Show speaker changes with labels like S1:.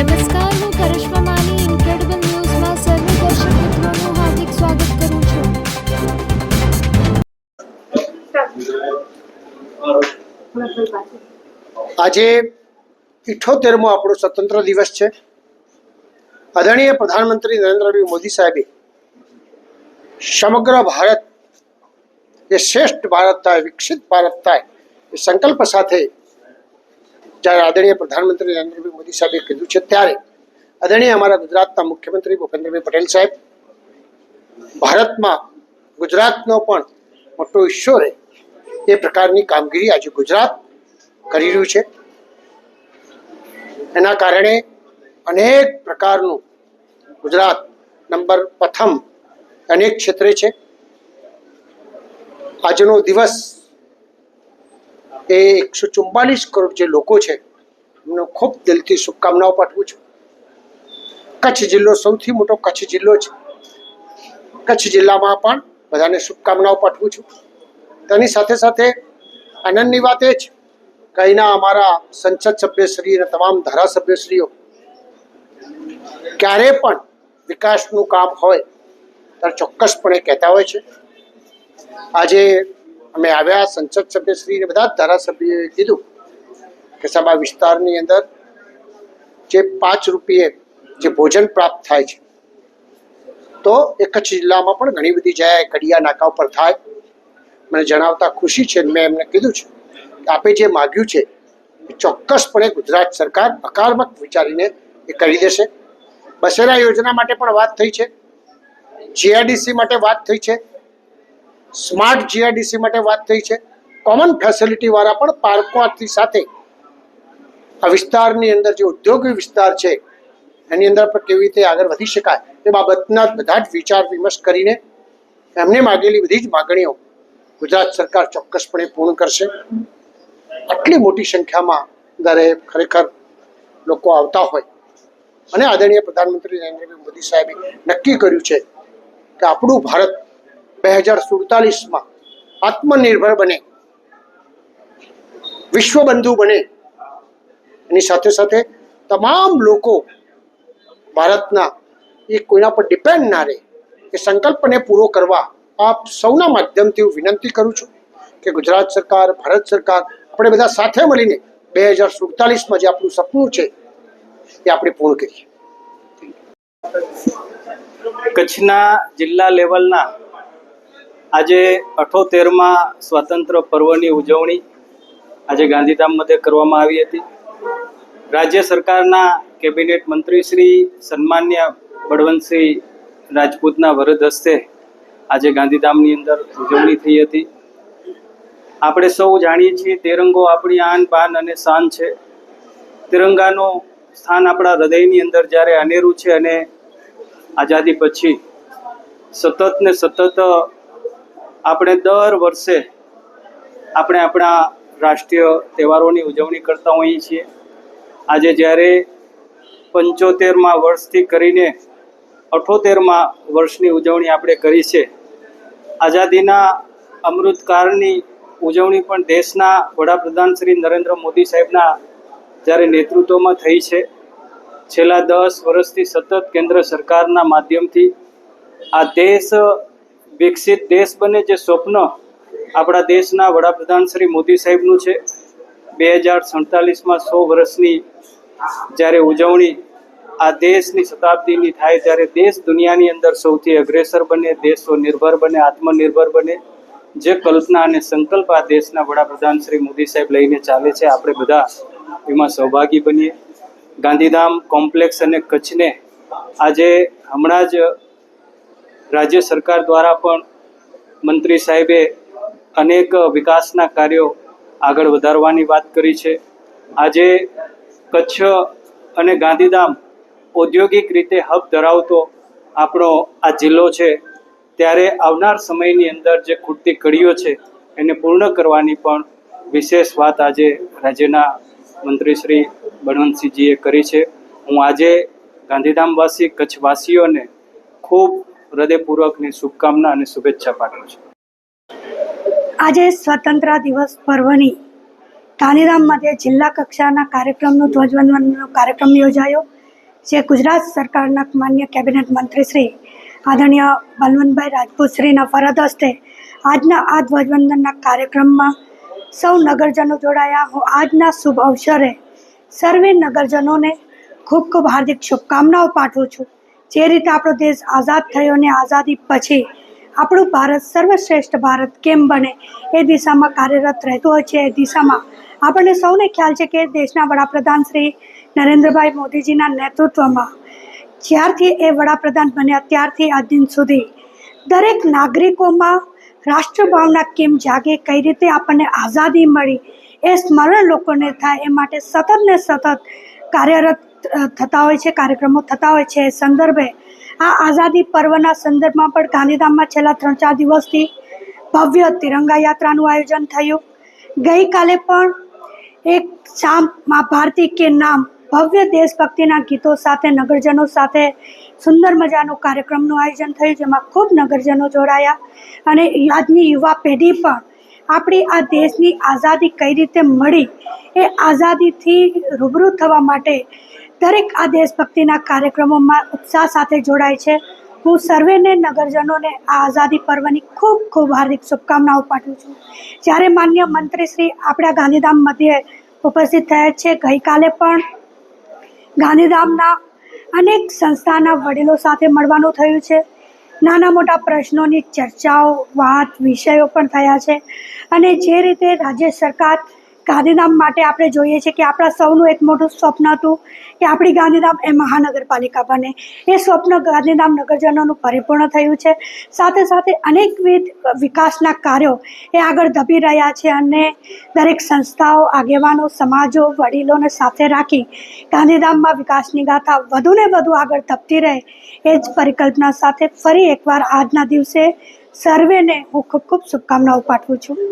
S1: નમસ્કાર હું કરિશ્મા માની ઇન્ક્રેડિબલ ન્યૂઝમાં સર્વે દર્શક મિત્રોનું હાર્દિક સ્વાગત કરું છું।
S2: આજે ઇઠોતેરમો આપણો સ્વતંત્ર દિવસ છે. આદરણીય પ્રધાનમંત્રી નરેન્દ્રભાઈ મોદી સાહેબે સમગ્ર ભારત, એ શ્રેષ્ઠ ભારત થાય, વિકસિત ભારત થાય, એ સંકલ્પ સાથે જ્યારે આદરણીય પ્રધાનમંત્રી નરેન્દ્રભાઈ મોદી સાહેબે કીધું છે ત્યારે આદરણીય અમારા ગુજરાતના મુખ્યમંત્રી ભૂપેન્દ્રભાઈ પટેલ સાહેબ, ભારતમાં ગુજરાતનો પણ મોટો હિસ્સો રહે એ પ્રકારની કામગીરી આજે ગુજરાત કરી રહ્યું છે. એના કારણે અનેક પ્રકારનું ગુજરાત નંબર પ્રથમ અનેક ક્ષેત્રે છે. આજનો દિવસ એ એકસો ચુમ્માલીસ કરોડ જે લોકો છે, એમને ખૂબ દિલથી શુભકામનાઓ પાઠવું છું. કચ્છ જિલ્લો સૌથી મોટો કચ્છ જિલ્લો છે. કચ્છ જિલ્લામાં પણ બધાને શુભકામનાઓ પાઠવું છું. તેની સાથે સાથે આનંદની વાત એ છે કે અમારા સંસદ સભ્યશ્રી અને તમામ ધારાસભ્યશ્રીઓ, ક્યારે પણ વિકાસનું કામ હોય, ત્યારે ચોક્કસપણે કહેતા હોય છે. આજે અમે આવ્યા, સંસદ સભ્યશ્રી અને બધા જ ધારાસભ્યોએ કીધું કે સભા વિસ્તારની અંદર જે પાંચ રૂપિયે જે ભોજન પ્રાપ્ત થાય છે, તો એ કચ્છ જિલ્લામાં પણ ઘણી બધી જગ્યાએ કડિયા નાકા ઉપર થાય. મને જણાવતા ખુશી છે મેં એમને કીધું છે કે આપે જે માગ્યું છે એ ચોક્કસપણે ગુજરાત સરકાર હકારાત્મક વિચારીને એ કરી દેશે. બસેરા યોજના માટે પણ વાત થઈ છે જીઆઈડીસી માટે વાત થઈ છે સ્માર્ટ જીઆઈડીસી માટે વાત થઈ છે. કોમન ફેસિલિટી વાળા પણ પાર્કોથી સાથે. આ વિસ્તારની અંદર જે ઉદ્યોગી વિસ્તાર છે, એની અંદર પણ કેવી રીતે આગળ વધી શકાય, એ બાબતના બધા જ વિચાર વિમર્શ કરીને એમને માગેલી બધી જ માગણીઓ ગુજરાત સરકાર ચોક્કસપણે પૂર્ણ કરશે. આટલી મોટી સંખ્યામાં દરે ખરેખર લોકો આવતા હોય. અને આદરણીય પ્રધાનમંત્રી નરેન્દ્રભાઈ મોદી સાહેબે નક્કી કર્યું છે કે આપણું ભારત બે હજાર સુડતાલીસમાં આત્મનિર્ભર બને. વિશ્વબંધુ બને. એની સાથે સાથે તમામ લોકો ભારતના એ કોઈના પર ડિપેન્ડ ના રહે. એ સંકલ્પને પૂરો કરવા આપ સૌના માધ્યમથી હું વિનંતી કરું છું કે ગુજરાત સરકાર, ભારત સરકાર આપણે બધા સાથે મળીને બે હજાર સુડતાલીસમાં જે આપણું સપનું છે, એ આપણે પૂર્ણ કરીએ.
S3: કચ્છના જિલ્લા લેવલના આજે અઠોતેરમાં સ્વાતંત્ર પર્વની ઉજવણી આજે ગાંધીધામ મધ્યે કરવામાં આવી હતી. રાજ્ય સરકારના કેબિનેટ મંત્રી શ્રી સન્માન્ય બળવંતસિંહ રાજપૂતના વરદ હસ્તે આજે ગાંધીધામની અંદર ઉજવણી થઈ હતી. આપણે સૌ જાણીએ છીએ તિરંગો આપણી આન બાન અને શાન છે. તિરંગાનું સ્થાન આપણા હૃદયની અંદર જ્યારે અનેરું છે અને આઝાદી પછી સતત ને સતત આપણે દર વર્ષે આપણે આપણા રાષ્ટ્રીય તહેવારોની ઉજવણી કરતા હોઈએ છીએ. આજે જ્યારે પંચોતેરમાં વર્ષથી કરીને અઠોતેરમાં વર્ષની ઉજવણી આપણે કરી છે, આઝાદીના અમૃતકાળની ઉજવણી પણ દેશના વડાપ્રધાન શ્રી નરેન્દ્ર મોદી સાહેબના જ્યારે નેતૃત્વમાં થઈ છે. છેલ્લા દસ વર્ષથી સતત કેન્દ્ર સરકારના માધ્યમથી આ દેશ વિકસિત દેશ બને જે સ્વપ્ન આપણા દેશના વડાપ્રધાન શ્રી મોદી સાહેબનું છે. બે હજાર સડતાલીસમાં સો વર્ષની જ્યારે ઉજવણી આ દેશની શતાબ્દીની થાય ત્યારે દેશ દુનિયાની અંદર સૌથી અગ્રેસર બને, દેશ નિર્ભર બને, આત્મનિર્ભર બને. જે કલ્પના અને સંકલ્પ આ દેશના વડાપ્રધાન શ્રી મોદી સાહેબ લઈને ચાલે છે, આપણે બધા એમાં સહભાગી બનીએ. ગાંધીધામ કોમ્પ્લેક્સ અને કચ્છને આજે હમણાં જ રાજ્ય સરકાર દ્વારા પણ મંત્રી સાહેબે અનેક વિકાસના કાર્યો આગળ વધારવાની વાત કરી છે. આજે કચ્છ અને ગાંધીધામ ઔદ્યોગિક રીતે હબ ધરાવતો આપણો આ જિલ્લો છે. ત્યારે આવનાર સમયની અંદર જે ખૂટતી કડીઓ છે, એને પૂર્ણ કરવાની પણ વિશેષ વાત આજે રાજ્યના મંત્રી શ્રી બળવંતસિંહજીએ કરી છે. હું આજે ગાંધીધામવાસી કચ્છવાસીઓને ખૂબ હૃદયપૂર્વકની શુભકામના અને શુભેચ્છા પાઠવું છું.
S4: આજે સ્વતંત્ર દિવસ પર્વની. ગાંધીધામ મધ્યે જિલ્લા કક્ષાના કાર્યક્રમનો ધ્વજવંદનનો કાર્યક્રમ યોજાયો, જે ગુજરાત સરકારના માન્ય કેબિનેટ મંત્રી શ્રી આદરણીય બલવંતભાઈ રાજપૂત શ્રીના ફરજ હસ્તે આજના આ ધ્વજવંદનના કાર્યક્રમમાં સૌ નગરજનો જોડાયા. આજના શુભ અવસરે સર્વે નગરજનોને ખૂબ ખૂબ હાર્દિક શુભકામનાઓ પાઠવું છું. જે રીતે આપણો દેશ આઝાદ થયો અને આઝાદી પછી આપણું ભારત સર્વશ્રેષ્ઠ ભારત કેમ બને એ દિશામાં કાર્યરત રહેતું હોય છે. એ દિશામાં આપણને સૌને ખ્યાલ છે કે દેશના વડાપ્રધાન શ્રી નરેન્દ્રભાઈ મોદીજીના નેતૃત્વમાં જ્યારથી એ વડાપ્રધાન બન્યા ત્યારથી આજ દિન સુધી દરેક નાગરિકોમાં રાષ્ટ્રભાવના કેમ જાગે, કઈ રીતે આપણને આઝાદી મળી, એ સ્મરણ લોકોને થાય, એ માટે સતત ને સતત કાર્યરત થતા હોય છે, કાર્યક્રમો થતા હોય છે. સંદર્ભે આ આઝાદી પર્વના સંદર્ભમાં પણ ગાંધીધામમાં છેલ્લા ત્રણ ચાર દિવસથી ભવ્ય તિરંગા યાત્રાનું આયોજન થયું. ગઈકાલે પણ એક શામ મા ભારતી કે નામ ભવ્ય દેશભક્તિના ગીતો સાથે, નગરજનો સાથે સુંદર મજાનું કાર્યક્રમનું આયોજન થયું, જેમાં ખૂબ નગરજનો જોડાયા. અને આજની યુવા પેઢી પણ આપણી આ દેશની આઝાદી કઈ રીતે મળી, એ આઝાદીથી રૂબરૂ થવા માટે દરેક આ દેશભક્તિના કાર્યક્રમોમાં ઉત્સાહ સાથે જોડાય છે. હું સર્વેને નગરજનોને આ આઝાદી પર્વની ખૂબ ખૂબ હાર્દિક શુભકામનાઓ પાઠવું છું. જ્યારે માન્ય મંત્રી શ્રી આપણા ગાંધીધામ મધ્યે ઉપસ્થિત થયા છે, ગઈકાલે પણ ગાંધીધામના અનેક સંસ્થાના વડીલો સાથે મળવાનું થયું છે. નાના મોટા પ્રશ્નોની ચર્ચાઓ, વાત, વિષયો પણ થયા છે. અને જે રીતે રાજ્ય સરકાર ગાંધીધામ માટે આપણે જોઈએ છીએ કે આપણા સૌનું એક મોટું સ્વપ્ન હતું કે આપણી ગાંધીધામ એ મહાનગરપાલિકા બને. એ સ્વપ્ન ગાંધીધામ નગરજનોનું પરિપૂર્ણ થયું છે. સાથે સાથે અનેકવિધ વિકાસના કાર્યો એ આગળ ધપી રહ્યા છે અને દરેક સંસ્થાઓ, આગેવાનો, સમાજો, વડીલોને સાથે રાખી ગાંધીધામમાં વિકાસની ગાથા વધુને વધુ આગળ ધપતી રહે એ જ પરિકલ્પના સાથે ફરી એકવાર આજના દિવસે સર્વેને હું ખૂબ ખૂબ શુભકામનાઓ પાઠવું છું.